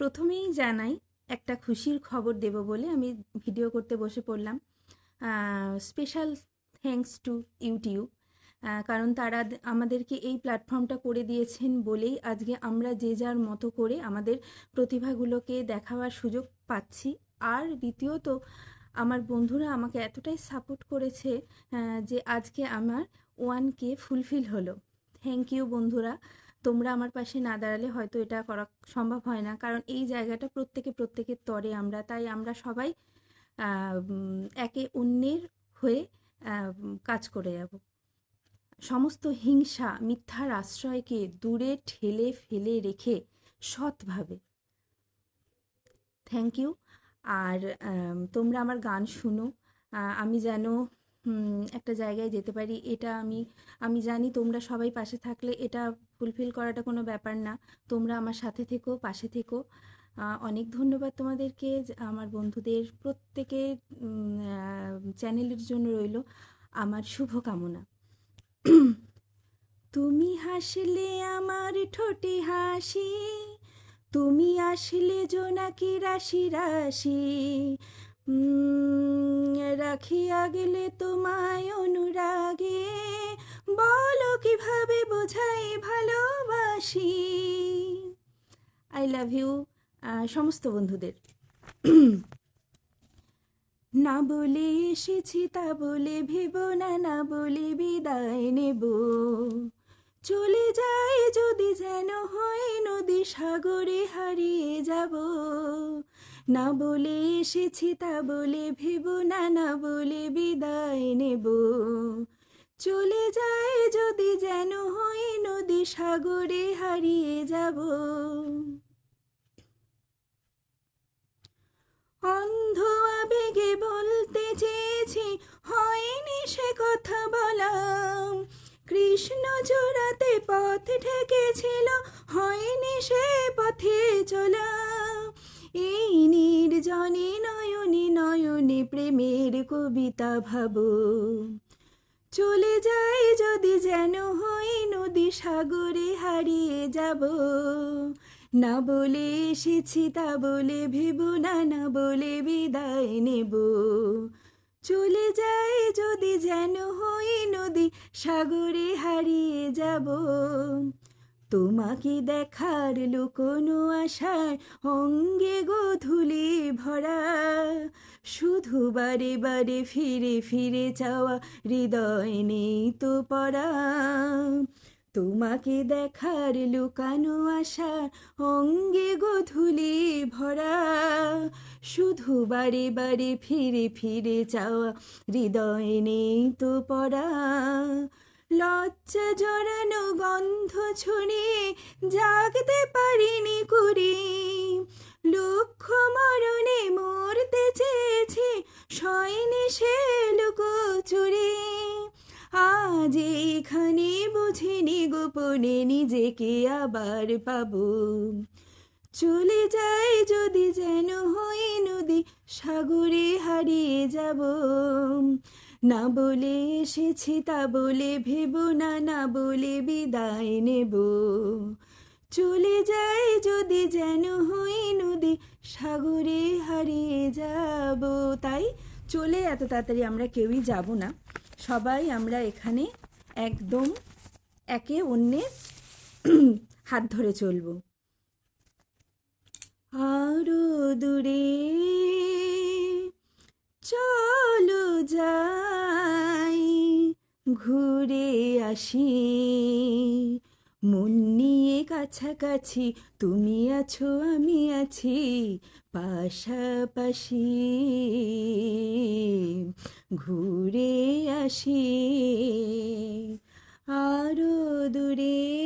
প্রথমেই জানাই, একটা খুশির খবর দেব বলে আমি ভিডিও করতে বসে পড়লাম। স্পেশাল থ্যাঙ্কস টু ইউটিউব কারণ তারা আমাদেরকে এই প্ল্যাটফর্মটা করে দিয়েছেন বলেই আজকে আমরা যে যার মতো করে আমাদের প্রতিভাগুলোকে দেখাবার সুযোগ পাচ্ছি। আর দ্বিতীয়ত, আমার বন্ধুরা আমাকে এতটাই সাপোর্ট করেছে যে আজকে আমার ওয়ান কে ফুলফিল হলো। থ্যাংক ইউ বন্ধুরা। তোমরা আমার পাশে না দাঁড়ালে হয়তো এটা করা সম্ভব হয় না। কারণ এই জায়গাটা প্রত্যেকে প্রত্যেকের তরে আমরা। তাই আমরা সবাই একে অন্যের হয়ে কাজ করে যাব। সমস্ত হিংসা, মিথ্যার আশ্রয়কে দূরে ঠেলে ফেলে রেখে সৎভাবে। থ্যাংক ইউ আর তোমরা আমার গান শুনো। আমি যেন একটা জায়গায় যেতে পারি। এটা আমি আমি জানি তোমরা সবাই পাশে থাকলে এটা ফুলফিল করাটা কোনো ব্যাপার না। তোমরা আমার সাথে থেকো, পাশে থেকো। অনেক ধন্যবাদ তোমাদেরকে। আমার বন্ধুদের প্রত্যেকের চ্যানেলের জন্য রইল। আমার শুভকামনা। তুমি হাসলে আমার ঠোঁটে হাসি, তুমি আসলে জোনাকি রাশি রাশি রাখিয়া গেলে তোমায় অনুরাগে। বলো কীভাবে বোঝাই ভালোবাসি। আই লাভ ইউ সমস্ত বন্ধুদের। না বলে এসেছি, তা বলে ভেব না না বলে বিদায় নেব। চলে যায় যদি যেন হয়, নদী সাগরে হারিয়ে যাব। না বলে এসেছি তা বলে ভেব না না বলে বিদায় নেব। চলে যায় যদি যেন হয় নদী সাগরে হারিয়ে যাব। অন্ধ আবেগে বলতে চেয়েছি, হয়নি সে কথা বলাম কৃষ্ণ জোড়াতে পথ ঠেকেছিল প্রেমের কবিতা ভাবো। চলে যাই যদি যেন হই নদী সাগরে হারিয়ে যাব। না বলে এসেছি তা বলে ভেব না না বলে বিদায় নেব। চলে যাই যদি যেন হই নদী সাগরে হারিয়ে যাব। তোমাকে দেখার লুকোনো আশায়, অঙ্গে গোধূলি ভরা। শুধু বারে বারে ফিরে ফিরে চাওয়া, হৃদয় নেই তো পড়া। তোমাকে দেখার লুকানো আশা, অঙ্গে গোধূলি ভরা। শুধু বারে বারে ফিরে ফিরে চাওয়া, হৃদয় নেই তো পড়া। লজ্জা জড়ানো গন্ধ ছড়িয়ে জাগতে পারিনি করে লক্ষ মরণে মরতে চেয়েছে, সয়নি সে লুকোচুরি। আজ এখানে বুঝিনি গোপনে নিজেকে আবার পাবো। চলে যাই যদি যেন হই নদী, সাগরে হারিয়ে যাব। না বলে এসেছি তা বলে ভেব না না বলে বিদায় নেব। চলে যাই যদি যেন হই নদী, সাগরে হারিয়ে যাব। তাই চলে এত তাড়াতাড়ি আমরা কেউই যাব না। সবাই আমরা এখানে একদম একে অন্যের হাত ধরে চলবো। আরও দূরে ঘুরে আসি। মন নিয়ে কাছাকাছি তুমি আছো আমি আছি পাশাপাশি। ঘুরে আসি। আরও দূরে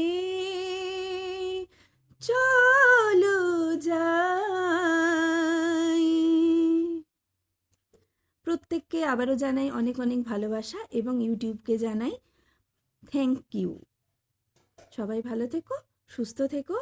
প্রত্যেককে আবারও জানাই অনেক অনেক ভালোবাসা এবং ইউটিউবকে জানাই থ্যাংক ইউ সবাই ভালো থেকো, সুস্থ থেকো।